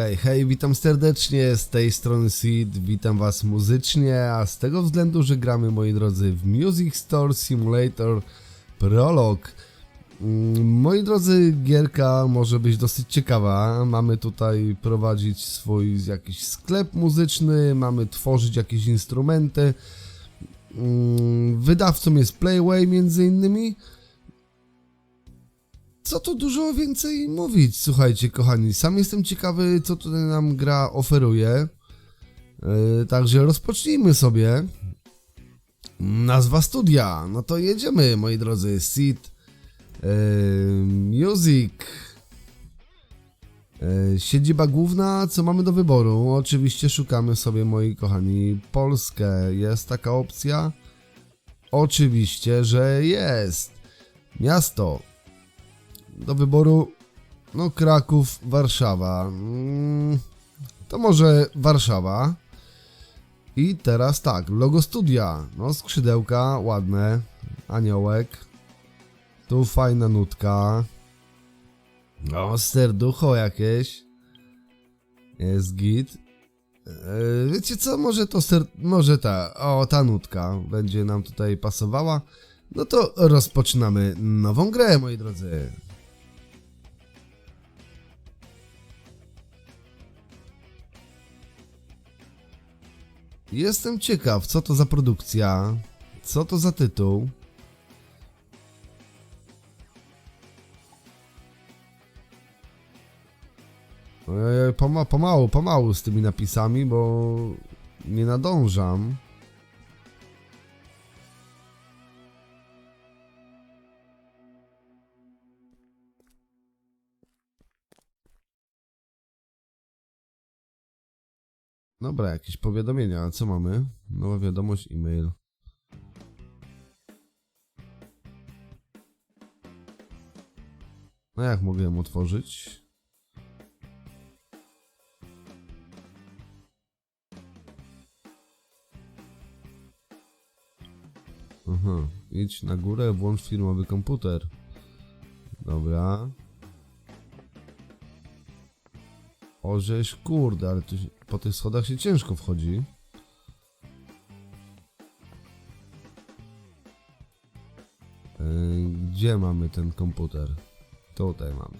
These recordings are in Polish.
Hej, hej, witam serdecznie, z tej strony Seed, witam was muzycznie, a z tego względu, że gramy, moi drodzy, w Music Store Simulator Prolog. Mm, Moi drodzy, gierka może być dosyć ciekawa, mamy tutaj prowadzić swój jakiś sklep muzyczny, mamy tworzyć jakieś instrumenty, Mm, wydawcą jest Playway między innymi, co tu dużo więcej mówić, słuchajcie, kochani. Sam jestem ciekawy, co tutaj nam gra oferuje. Yy, także rozpocznijmy sobie. Nazwa studia. No to jedziemy, moi drodzy. Seed yy, Music. Yy, siedziba główna, co mamy do wyboru? Oczywiście szukamy sobie, moi kochani, Polskę. Jest taka opcja? Oczywiście, że jest. Miasto do wyboru no Kraków, Warszawa. Mm, To może Warszawa. I teraz tak, logo studia. No skrzydełka ładne, aniołek. Tu fajna nutka. No serducho jakieś. Jest git. E, Wiecie co, może to ser... może ta, o ta nutka będzie nam tutaj pasowała. No to rozpoczynamy nową grę, moi drodzy. Jestem ciekaw, co to za produkcja, co to za tytuł. Poma, pomału, pomału z tymi napisami, bo nie nadążam. Dobra, jakieś powiadomienia. Co mamy? Nowa wiadomość, e-mail. No jak mogę ją otworzyć? Aha, idź na górę, włącz firmowy komputer. Dobra. Orześ, kurde, ale tu się, po tych schodach się ciężko wchodzi. Gdzie mamy ten komputer? Tutaj mamy.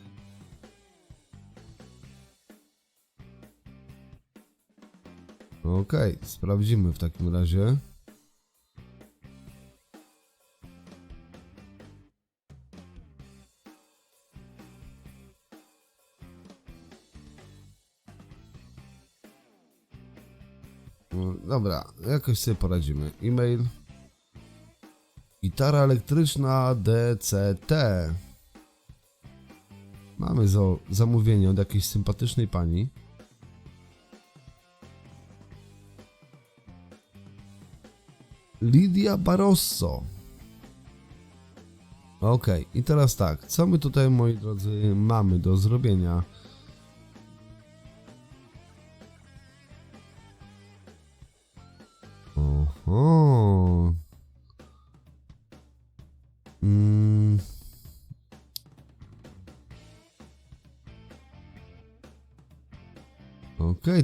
Okej, sprawdzimy w takim razie. Dobra, jakoś sobie poradzimy. E-mail. Gitara elektryczna DCT. Mamy za zamówienie od jakiejś sympatycznej pani. Lidia Barosso. Okej, i teraz tak, co my tutaj, moi drodzy, mamy do zrobienia?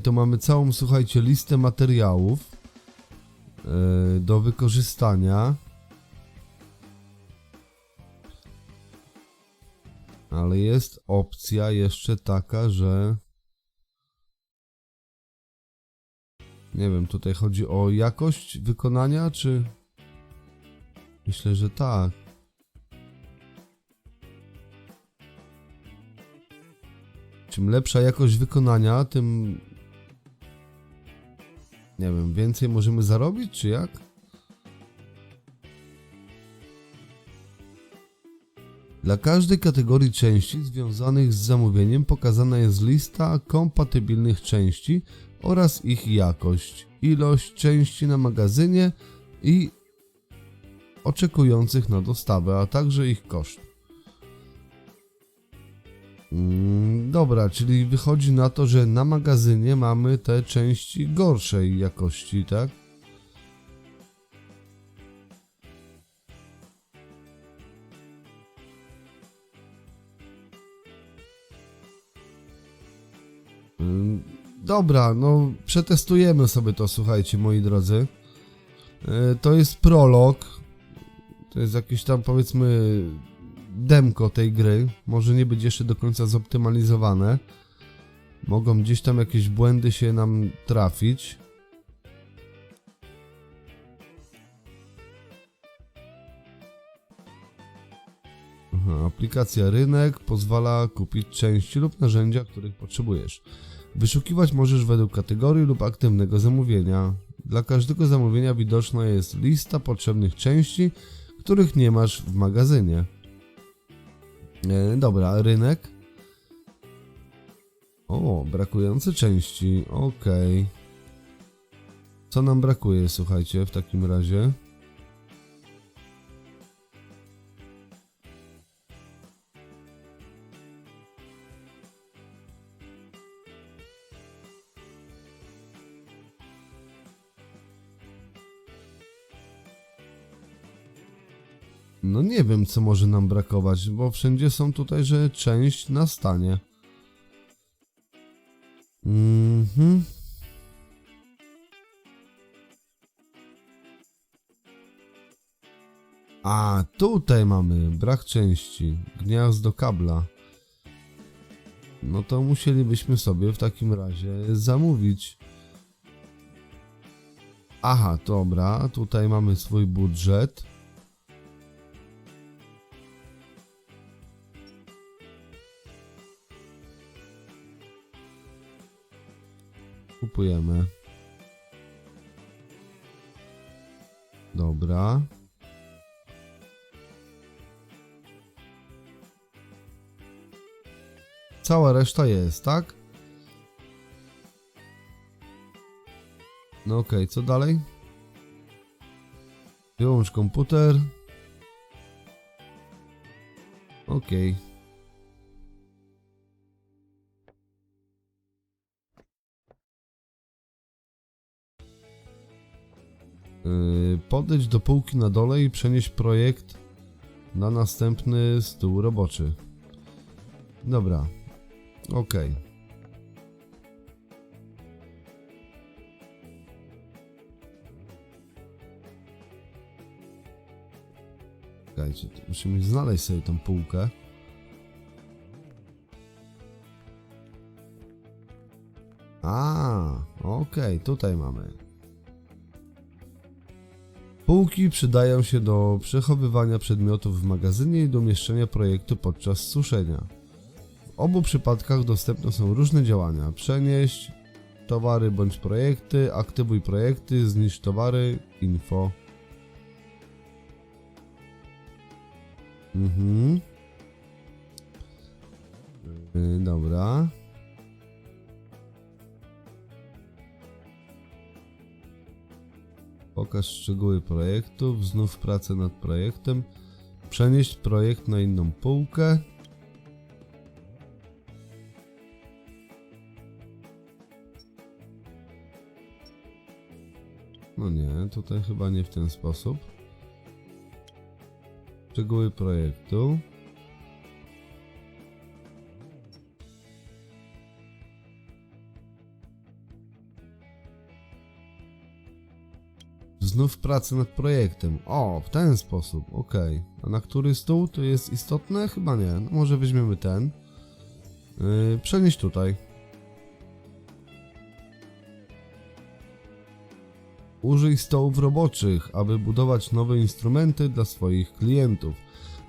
To mamy całą, słuchajcie, listę materiałów yy, do wykorzystania. Ale jest opcja jeszcze taka, że Nie wiem, tutaj chodzi o jakość wykonania, czy. Myślę, że tak. Czym lepsza jakość wykonania, tym. Nie wiem, więcej możemy zarobić, czy jak? Dla każdej kategorii części związanych z zamówieniem pokazana jest lista kompatybilnych części oraz ich jakość, ilość części na magazynie i oczekujących na dostawę, a także ich koszt. Mm, dobra, czyli wychodzi na to, że na magazynie mamy te części gorszej jakości, tak? Ym, Dobra, no przetestujemy sobie to, słuchajcie, moi drodzy. Y, To jest prolog. To jest jakieś tam, powiedzmy, demko tej gry. Może nie być jeszcze do końca zoptymalizowane. Mogą gdzieś tam jakieś błędy się nam trafić. Aha, aplikacja Rynek pozwala kupić części lub narzędzia, których potrzebujesz. Wyszukiwać możesz według kategorii lub aktywnego zamówienia. Dla każdego zamówienia widoczna jest lista potrzebnych części, których nie masz w magazynie. E, dobra, rynek. O, brakujące części. Okej. Co nam brakuje, słuchajcie, w takim razie? No nie wiem, co może nam brakować, bo wszędzie są tutaj, że część na stanie. Mhm. A, tutaj mamy brak części. Gniazdo kabla. No to musielibyśmy sobie w takim razie zamówić. Aha, dobra, tutaj mamy swój budżet. Kupujemy. Dobra. Cała reszta jest, tak? No okej, co dalej? Wyłącz komputer. Okej. Yy, Podejdź do półki na dole i przenieść projekt na następny stół roboczy. Dobra. Okej. Czekajcie, musimy znaleźć sobie tą półkę. A, okej, tutaj mamy. Półki przydają się do przechowywania przedmiotów w magazynie i do umieszczenia projektu podczas suszenia. W obu przypadkach dostępne są różne działania. Przenieść towary bądź projekty, aktywuj projekty, zniszcz towary, info. Mhm. Yy, dobra. Pokaż szczegóły projektów, znów pracę nad projektem, przenieść projekt na inną półkę. No nie, tutaj chyba nie w ten sposób. Szczegóły projektu. Znów pracę nad projektem. O, w ten sposób, ok. A na który stół to jest istotne? Chyba nie. No może weźmiemy ten. Yy, przenieść tutaj. Użyj stołów roboczych, aby budować nowe instrumenty dla swoich klientów.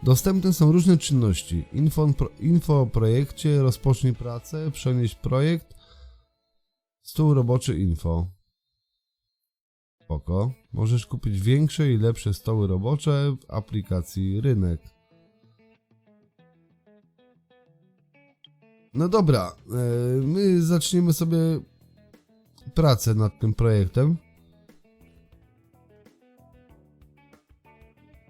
Dostępne są różne czynności. Info, info o projekcie, rozpocznij pracę, przenieść projekt, stół roboczy info. Spoko. Możesz kupić większe i lepsze stoły robocze w aplikacji Rynek. No dobra, e, my zaczniemy sobie pracę nad tym projektem.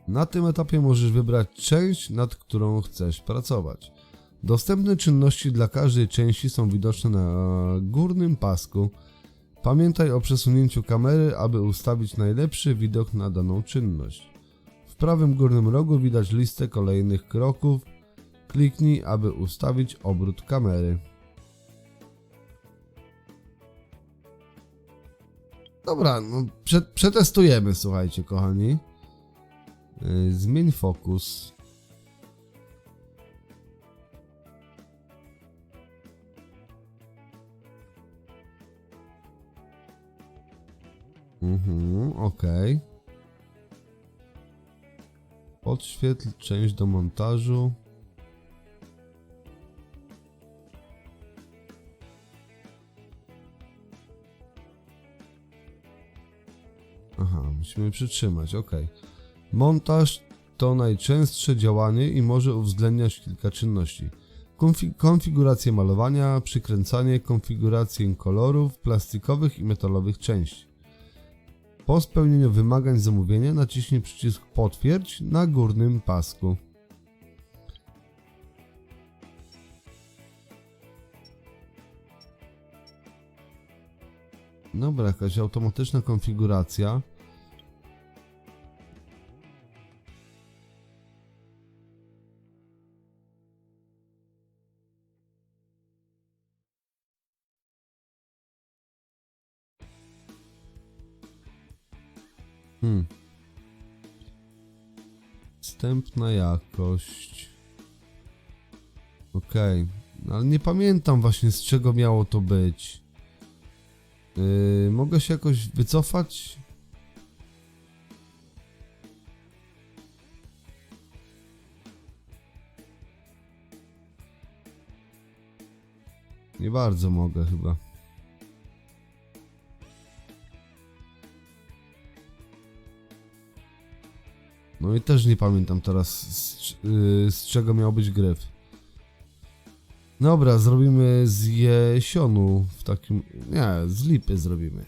Na tym etapie możesz wybrać część, nad którą chcesz pracować. Dostępne czynności dla każdej części są widoczne na górnym pasku. Pamiętaj o przesunięciu kamery, aby ustawić najlepszy widok na daną czynność. W prawym górnym rogu widać listę kolejnych kroków. Kliknij, aby ustawić obrót kamery. Dobra, no przetestujemy, słuchajcie, kochani. Yy, zmień fokus. Mhm, okej. Podświetl część do montażu. Aha, musimy przytrzymać, ok. Montaż to najczęstsze działanie i może uwzględniać kilka czynności. Konfi- konfigurację malowania, przykręcanie, konfigurację kolorów, plastikowych i metalowych części. Po spełnieniu wymagań zamówienia naciśnij przycisk potwierdź na górnym pasku. Dobra, jakaś automatyczna konfiguracja. Wstępna jakość. Okej, no ale nie pamiętam właśnie z czego miało to być. Yy, mogę się jakoś wycofać? Nie bardzo mogę chyba. No i też nie pamiętam teraz z, yy, z czego miał być gryf. Dobra, zrobimy z jesionu w takim... Nie, z lipy zrobimy.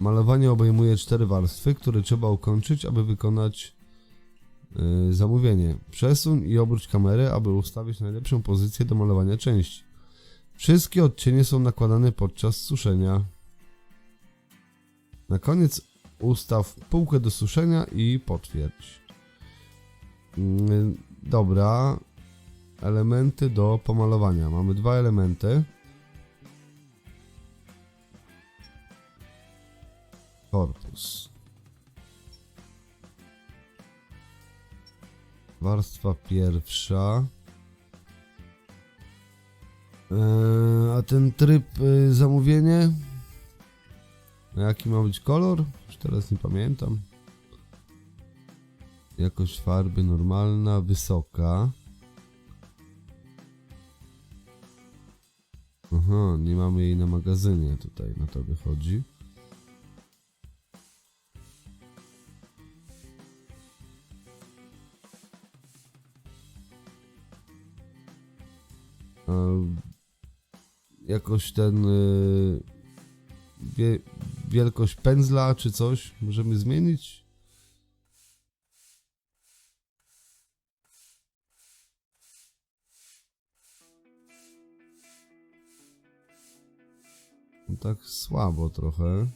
Malowanie obejmuje cztery warstwy, które trzeba ukończyć, aby wykonać yy, zamówienie. Przesuń i obróć kamerę, aby ustawić najlepszą pozycję do malowania części. Wszystkie odcienie są nakładane podczas suszenia. Na koniec ustaw półkę do suszenia i potwierdź. Mm, Dobra. Elementy do pomalowania. Mamy dwa elementy. Korpus. Warstwa pierwsza. Eee, a ten tryb y, zamówienie? Jaki ma być kolor? Już teraz nie pamiętam. Jakość farby normalna, wysoka. Aha, nie mamy jej na magazynie tutaj, na to wychodzi. Jakoś ten y, wielkość pędzla czy coś możemy zmienić? No tak słabo trochę.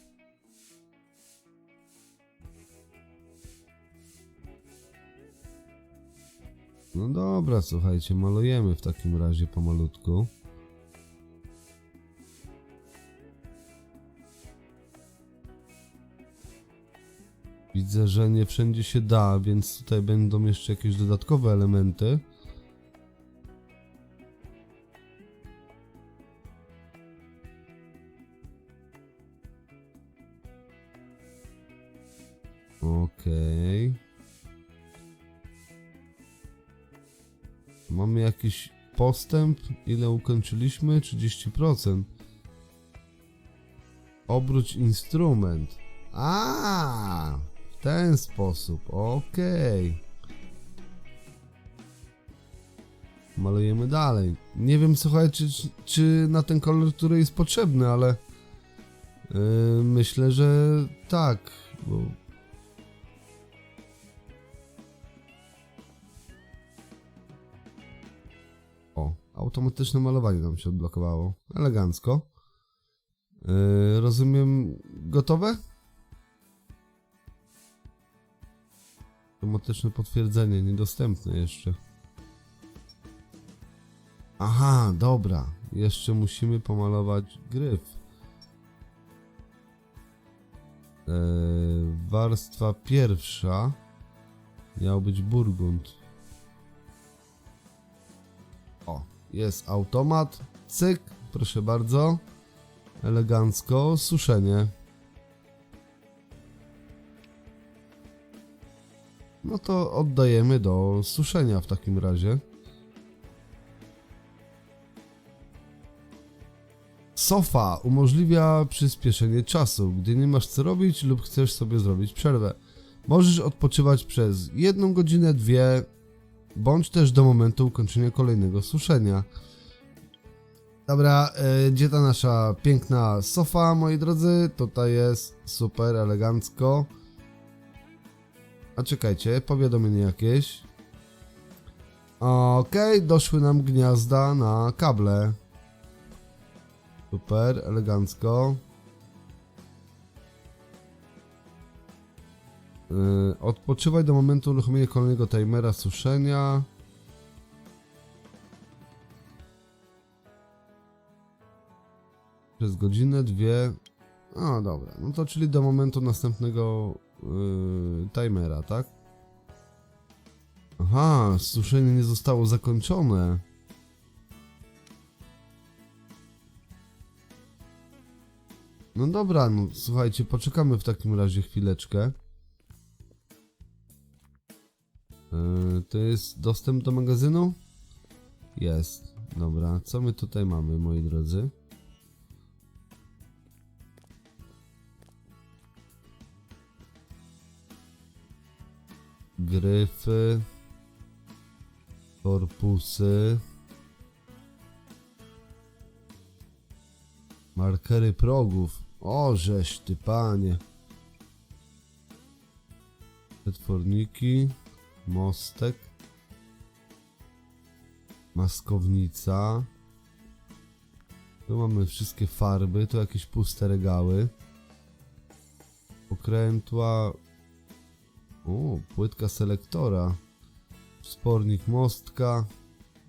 No dobra, słuchajcie, malujemy w takim razie pomalutku. Widzę, że nie wszędzie się da, więc tutaj będą jeszcze jakieś dodatkowe elementy. Okej. Mamy jakiś postęp? Ile ukończyliśmy? 30%. Obróć instrument. A, ten sposób. Okej. Malujemy dalej. Nie wiem, słuchajcie, czy, czy na ten kolor, który jest potrzebny, ale yy, myślę, że tak, bo O, automatyczne malowanie nam się odblokowało. Elegancko. Yy, rozumiem, gotowe? Automatyczne potwierdzenie, niedostępne jeszcze. Aha, dobra. Jeszcze musimy pomalować gryf. Eee, warstwa pierwsza miał być Burgund. O, jest automat. Cyk, proszę bardzo. Elegancko, suszenie. No to oddajemy do suszenia w takim razie. Sofa umożliwia przyspieszenie czasu, gdy nie masz co robić lub chcesz sobie zrobić przerwę. Możesz odpoczywać przez jedną godzinę, dwie, bądź też do momentu ukończenia kolejnego suszenia. Dobra, e, gdzie ta nasza piękna sofa, moi drodzy? Tutaj jest super elegancko. A czekajcie, powiadomienie jakieś. Okej, doszły nam gniazda na kable. Super, elegancko. Yy, odpoczywaj do momentu uruchomienia kolejnego timera suszenia. Przez godzinę, dwie. A, dobra. No to czyli do momentu następnego yy, timera, tak? Aha, suszenie nie zostało zakończone. No dobra, no słuchajcie, poczekamy w takim razie chwileczkę. Yy, to jest dostęp do magazynu? Jest. Dobra, co my tutaj mamy, moi drodzy? Gryfy. Korpusy. Markery progów. O, żeś ty panie. Przetworniki. Mostek. Maskownica. Tu mamy wszystkie farby, tu jakieś puste regały. Okrętła. O, płytka selektora. Spornik mostka.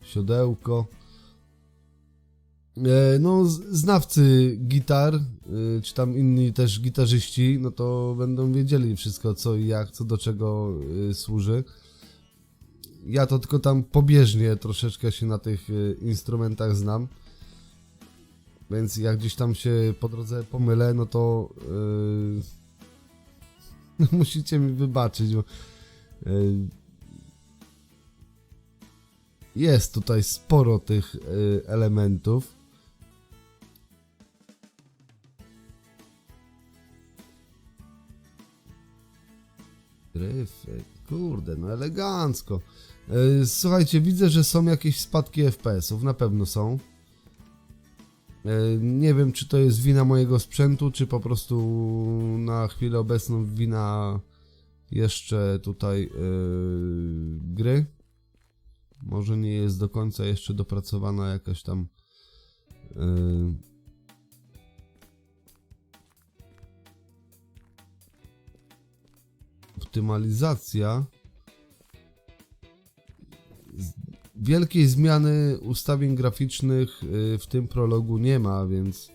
Siodełko. E, No, znawcy gitar, e, czy tam inni też gitarzyści, no to będą wiedzieli wszystko co i jak, co do czego e, służy. Ja to tylko tam pobieżnie troszeczkę się na tych e, instrumentach znam. Więc jak gdzieś tam się po drodze pomylę, no to e, musicie mi wybaczyć, bo e, jest tutaj sporo tych e, elementów. Gryfy, kurde, no elegancko. E, Słuchajcie, widzę, że są jakieś spadki FPS-ów, na pewno są. E, Nie wiem, czy to jest wina mojego sprzętu, czy po prostu na chwilę obecną wina jeszcze tutaj e, gry. Może nie jest do końca jeszcze dopracowana jakaś tam e, optymalizacja. Wielkiej zmiany ustawień graficznych y, w tym prologu nie ma, więc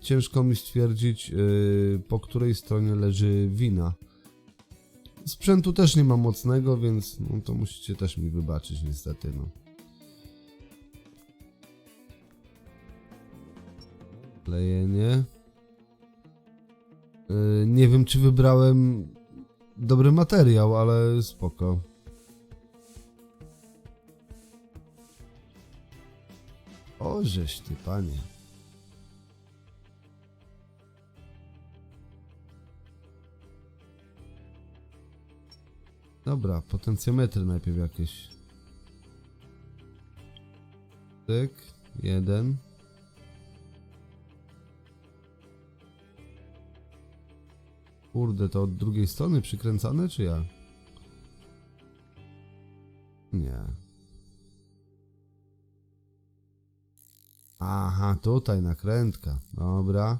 ciężko mi stwierdzić, y, po której stronie leży wina. Sprzętu też nie ma mocnego, więc no, to musicie też mi wybaczyć niestety. No. Klejenie. Y, Nie wiem, czy wybrałem dobry materiał, ale spoko. O, żeś ty, panie. Dobra, potencjometry najpierw jakieś. Tyk, jeden. Kurde, to od drugiej strony przykręcane, czy ja? Nie. Tutaj nakrętka. Dobra.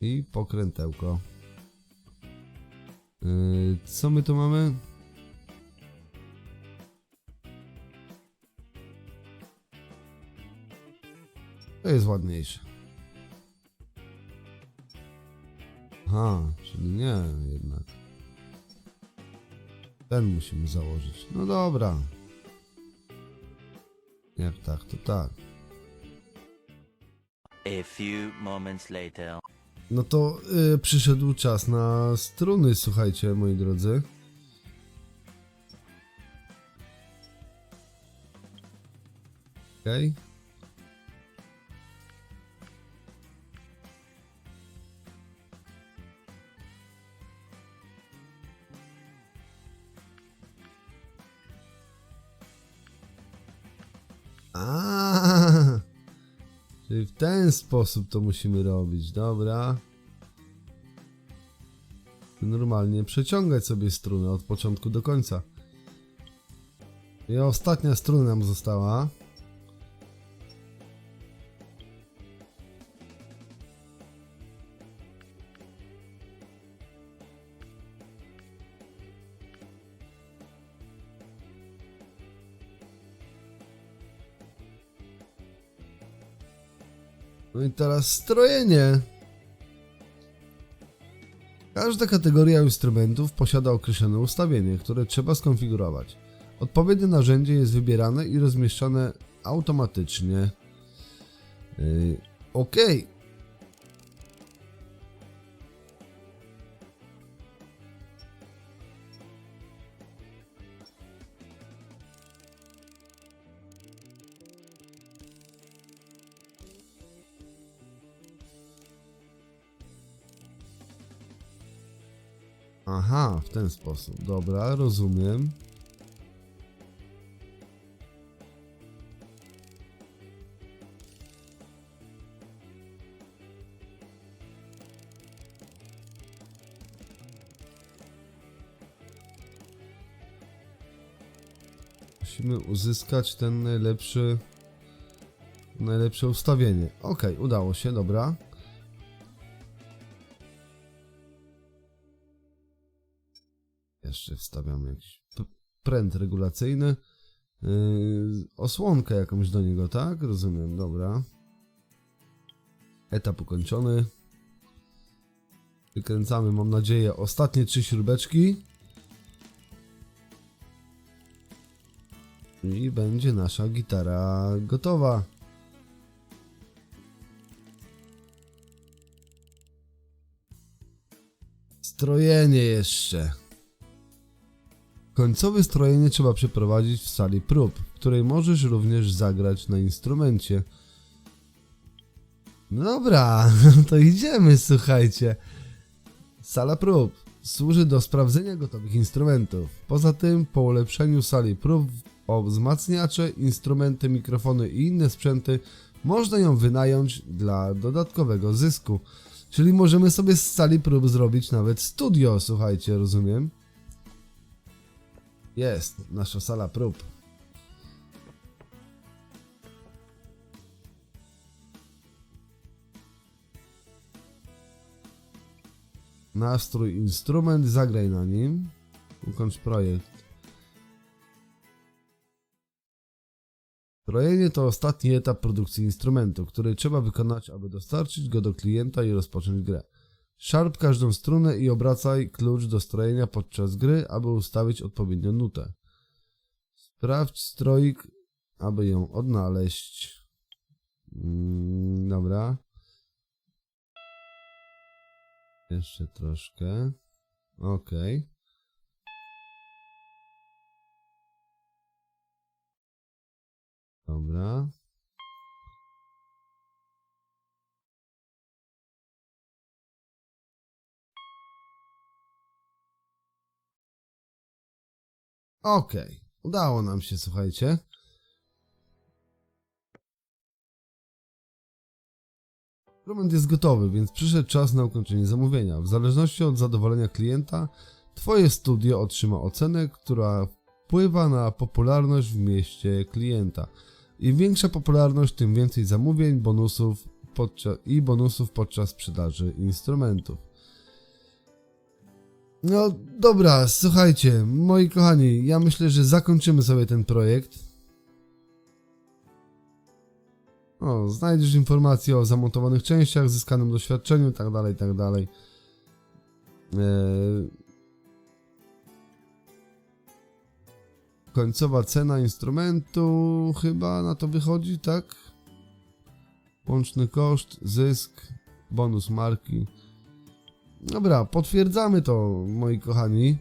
I pokrętełko. Yy, co my tu mamy? To jest ładniejsze. Aha, czyli nie jednak. Ten musimy założyć. No dobra. Jak tak, to tak. A few moments later. No to y, przyszedł czas na struny, słuchajcie, moi drodzy. Okej. A, sposób to musimy robić, dobra. Normalnie przeciągać sobie strunę od początku do końca. I ostatnia struna nam została. Teraz strojenie. Każda kategoria instrumentów posiada określone ustawienie, które trzeba skonfigurować. Odpowiednie narzędzie jest wybierane i rozmieszczane automatycznie. Yy, ok. Aha, w ten sposób. Dobra, rozumiem. Musimy uzyskać ten najlepszy najlepsze ustawienie. Ok, udało się, dobra. Regulacyjny. Yy, osłonkę jakąś do niego, tak? Rozumiem, dobra. Etap ukończony. Wykręcamy, mam nadzieję, ostatnie trzy śrubeczki. I będzie nasza gitara gotowa. Strojenie jeszcze. Końcowe strojenie trzeba przeprowadzić w sali prób, w której możesz również zagrać na instrumencie. No Dobra, to idziemy, słuchajcie. Sala prób służy do sprawdzenia gotowych instrumentów. Poza tym, po ulepszeniu sali prób wzmacniacze, instrumenty, mikrofony i inne sprzęty, można ją wynająć dla dodatkowego zysku. Czyli możemy sobie z sali prób zrobić nawet studio, słuchajcie, rozumiem? Jest, nasza sala prób. Nastrój instrument, zagraj na nim. Ukończ projekt. Strojenie to ostatni etap produkcji instrumentu, który trzeba wykonać, aby dostarczyć go do klienta i rozpocząć grę. Szarp każdą strunę i obracaj klucz do strojenia podczas gry, aby ustawić odpowiednią nutę. Sprawdź stroik, aby ją odnaleźć. Mm, dobra. Jeszcze troszkę. Ok. Dobra. Okej, udało nam się, słuchajcie. Instrument jest gotowy, więc przyszedł czas na ukończenie zamówienia. W zależności od zadowolenia klienta, Twoje studio otrzyma ocenę, która wpływa na popularność w mieście klienta. Im większa popularność, tym więcej zamówień, bonusów i bonusów podczas sprzedaży instrumentów. No dobra, słuchajcie, moi kochani, ja myślę, że zakończymy sobie ten projekt. O, znajdziesz informacje o zamontowanych częściach, zyskanym doświadczeniu itd., itd. końcowa cena instrumentu chyba na to wychodzi, tak? Łączny koszt, zysk, bonus marki. Dobra, potwierdzamy to, moi kochani.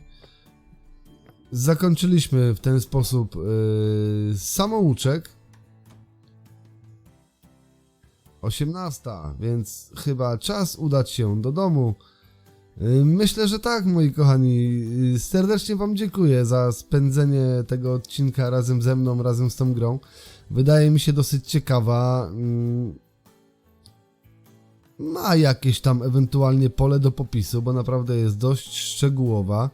Zakończyliśmy w ten sposób yy, samouczek. 18, więc chyba czas udać się do domu. Yy, Myślę, że tak, moi kochani. Yy, Serdecznie Wam dziękuję za spędzenie tego odcinka razem ze mną, razem z tą grą. Wydaje mi się dosyć ciekawa. Ma jakieś tam ewentualnie pole do popisu, bo naprawdę jest dość szczegółowa,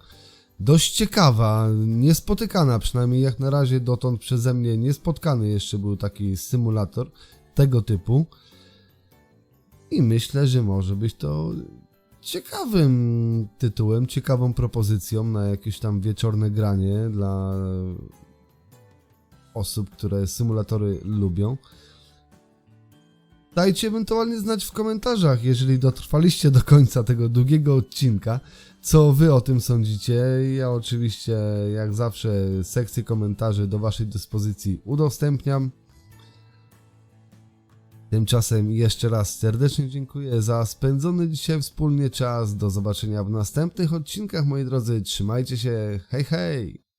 dość ciekawa, niespotykana, przynajmniej jak na razie dotąd przeze mnie niespotkany jeszcze był taki symulator tego typu. I myślę, że może być to ciekawym tytułem, ciekawą propozycją na jakieś tam wieczorne granie dla osób, które symulatory lubią. Dajcie ewentualnie znać w komentarzach, jeżeli dotrwaliście do końca tego długiego odcinka, co wy o tym sądzicie. Ja oczywiście, jak zawsze, sekcję komentarzy do waszej dyspozycji udostępniam. Tymczasem jeszcze raz serdecznie dziękuję za spędzony dzisiaj wspólnie czas. Do zobaczenia w następnych odcinkach, moi drodzy. Trzymajcie się. Hej, hej!